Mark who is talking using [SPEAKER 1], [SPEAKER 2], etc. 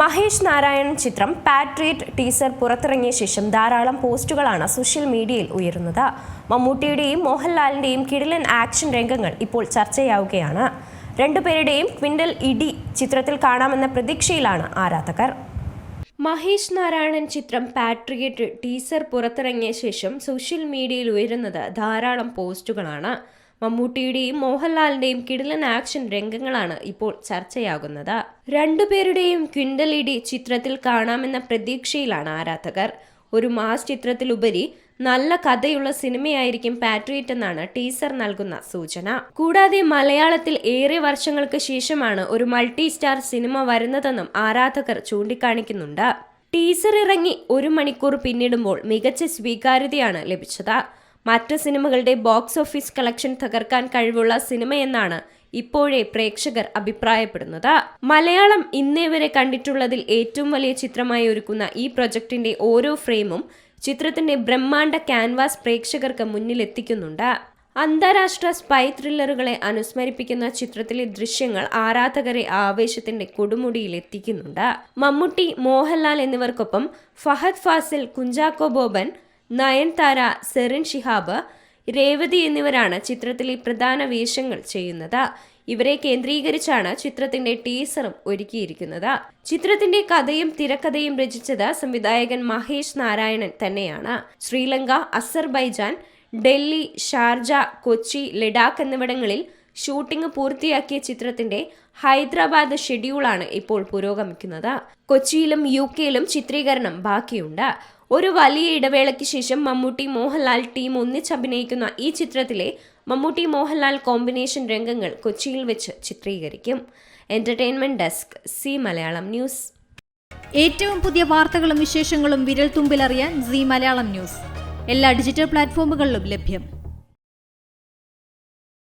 [SPEAKER 1] മഹേഷ് നാരായണൻ ചിത്രം patriot teaser പുറത്തിറങ്ങിയ ശേഷം ധാരാളം പോസ്റ്റുകളാണ് സോഷ്യൽ മീഡിയയിൽ ഉയരുന്നത്. മമ്മൂട്ടിയുടെയും മോഹൻലാലിന്റെയും കിടിലൻ ആക്ഷൻ രംഗങ്ങൾ ഇപ്പോൾ ചർച്ചയാവുകയാണ്. രണ്ടുപേരുടെയും ക്വിൻഡൽ ഇടി ചിത്രത്തിൽ കാണാമെന്ന പ്രതീക്ഷയിലാണ് ആരാധകർ. മഹേഷ് നാരായണൻ ചിത്രം പാട്രിയറ്റ് ടീസർ പുറത്തിറങ്ങിയ ശേഷം സോഷ്യൽ മീഡിയയിൽ ഉയരുന്നത് ധാരാളം പോസ്റ്റുകളാണ്. മമ്മൂട്ടിയുടെയും മോഹൻലാലിന്റെയും കിടിലൻ ആക്ഷൻ രംഗങ്ങളാണ് ഇപ്പോൾ ചർച്ചയാകുന്നത്. രണ്ടുപേരുടെയും ക്വിൻഡലിഡി ചിത്രത്തിൽ കാണാമെന്ന പ്രതീക്ഷയിലാണ് ആരാധകർ. ഒരു മാസ് ചിത്രത്തിലുപരി നല്ല കഥയുള്ള സിനിമയായിരിക്കും പാട്രിയറ്റ് എന്നാണ് ടീസർ നൽകുന്ന സൂചന. കൂടാതെ മലയാളത്തിൽ ഏറെ വർഷങ്ങൾക്ക് ശേഷമാണ് ഒരു മൾട്ടി സ്റ്റാർ സിനിമ വരുന്നതെന്നും ആരാധകർ ചൂണ്ടിക്കാണിക്കുന്നുണ്ട്. ടീസർ ഇറങ്ങി ഒരു മണിക്കൂർ പിന്നിടുമ്പോൾ മികച്ച സ്വീകാര്യതയാണ് ലഭിച്ചത്. മറ്റ് സിനിമകളുടെ ബോക്സ് ഓഫീസ് കളക്ഷൻ തകർക്കാൻ കഴിവുള്ള സിനിമയെന്നാണ് ഇപ്പോഴേ പ്രേക്ഷകർ അഭിപ്രായപ്പെടുന്നത്. മലയാളം ഇന്നേ വരെ കണ്ടിട്ടുള്ളതിൽ ഏറ്റവും വലിയ ചിത്രമായി ഒരുക്കുന്ന ഈ പ്രൊജക്ടിന്റെ ഓരോ ഫ്രെയിമും ചിത്രത്തിന്റെ ബ്രഹ്മാണ്ഡ ക്യാൻവാസ് പ്രേക്ഷകർക്ക് മുന്നിലെത്തിക്കുന്നുണ്ട് അന്താരാഷ്ട്ര സ്പൈ ത്രില്ലറുകളെ അനുസ്മരിപ്പിക്കുന്ന ചിത്രത്തിലെ ദൃശ്യങ്ങൾ ആരാധകരെ ആവേശത്തിന്റെ കൊടുമുടിയിൽ എത്തിക്കുന്നുണ്ട്. മമ്മൂട്ടി മോഹൻലാൽ എന്നിവർക്കൊപ്പം ഫഹദ് ഫാസിൽ കുഞ്ചാക്കോ ബോബൻ നയൻതാര സെറിൻ ഷിഹാബ് രേവതി എന്നിവരാണ് ചിത്രത്തിലെ പ്രധാന വേഷങ്ങൾ ചെയ്യുന്നത്. ഇവരെ കേന്ദ്രീകരിച്ചാണ് ചിത്രത്തിന്റെ ടീസറും ഒരുക്കിയിരിക്കുന്നത്. ചിത്രത്തിന്റെ കഥയും തിരക്കഥയും രചിച്ചത് സംവിധായകൻ മഹേഷ് നാരായണൻ തന്നെയാണ്. ശ്രീലങ്ക അസർബൈജാൻ ഡൽഹി ഷാർജ കൊച്ചി ലഡാക്ക് എന്നിവിടങ്ങളിൽ ഷൂട്ടിംഗ് പൂർത്തിയാക്കിയ ചിത്രത്തിന്റെ ഹൈദരാബാദ് ഷെഡ്യൂളാണ് ഇപ്പോൾ പുരോഗമിക്കുന്നത്. കൊച്ചിയിലും യു കെയിലും ചിത്രീകരണം ബാക്കിയുണ്ട്. ഒരു വലിയ ഇടവേളയ്ക്ക് ശേഷം മമ്മൂട്ടി മോഹൻലാൽ ടീം ഒന്നിച്ചഭിനയിക്കുന്ന ഈ ചിത്രത്തിലെ മമ്മൂട്ടി മോഹൻലാൽ കോമ്പിനേഷൻ രംഗങ്ങൾ കൊച്ചിയിൽ വെച്ച് ചിത്രീകരിക്കും. Entertainment desk C Malayalam news.
[SPEAKER 2] ഏറ്റവും പുതിയ വാർത്തകളും വിശേഷങ്ങളും വിരൽ തുമ്പിലറിയാൻ സി മലയാളം ന്യൂസ്. എല്ലാ ഡിജിറ്റൽ പ്ലാറ്റ്ഫോമുകളിലും ലഭ്യം.